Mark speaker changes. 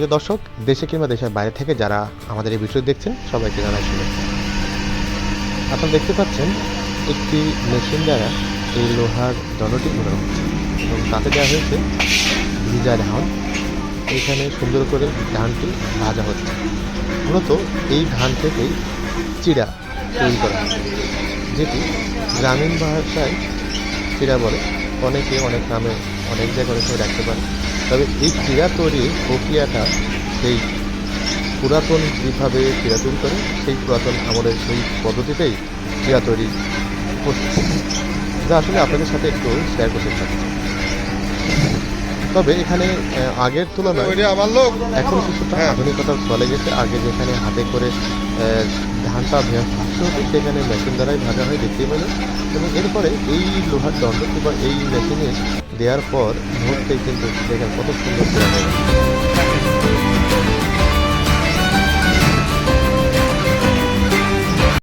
Speaker 1: সম্মানিত দর্শক, দেশে কিংবা দেশের বাইরে থেকে যারা আমাদের এই ভিডিও দেখছেন, সবাইকে জানাই শুভেচ্ছা। আপনারা দেখতে পাচ্ছেন, একটি মেশিন দ্বারা এই লোহার দণ্ডটি ঘোরানো হচ্ছে এবং তাতে দেওয়া হয়েছে ভিজা ধান এখানে সুন্দর করে ধানটি ভাজা হচ্ছে। মূলত এই ধান থেকেই চিড়া তৈরি করা যেটি গ্রামীণ ভাষায় চিড়া বলে। অনেকে অনেক নামে অনেক জায়গায় অনেক সময় রাখতে পারে। তবে এই চিড়া তৈরির প্রক্রিয়াটা সেই পুরাতন যেভাবে চিড়া তৈরি করে সেই পুরাতন আমলের সেই পদ্ধতিতেই চিড়া তৈরি হচ্ছে যা আসলে আপনাদের সাথে একটু শেয়ার করতে চাচ্ছি তবে এখানে আগের তুলনায় এখন কিছুটা
Speaker 2: হ্যাঁ।
Speaker 1: আধুনিকতা চলে গেছে। আগে যেখানে হাতে করে আহ, ধানটা ভে- ভাজতে হতো সেখানে মেশিন দ্বারাই ভাজা হয় দেখতে পেলেন এবং এরপরে এই লোহার দণ্ডটি বা এই মেশিনে দেওয়ার পর মুহূর্তেই কিন্তু দেখেন কত সুন্দর।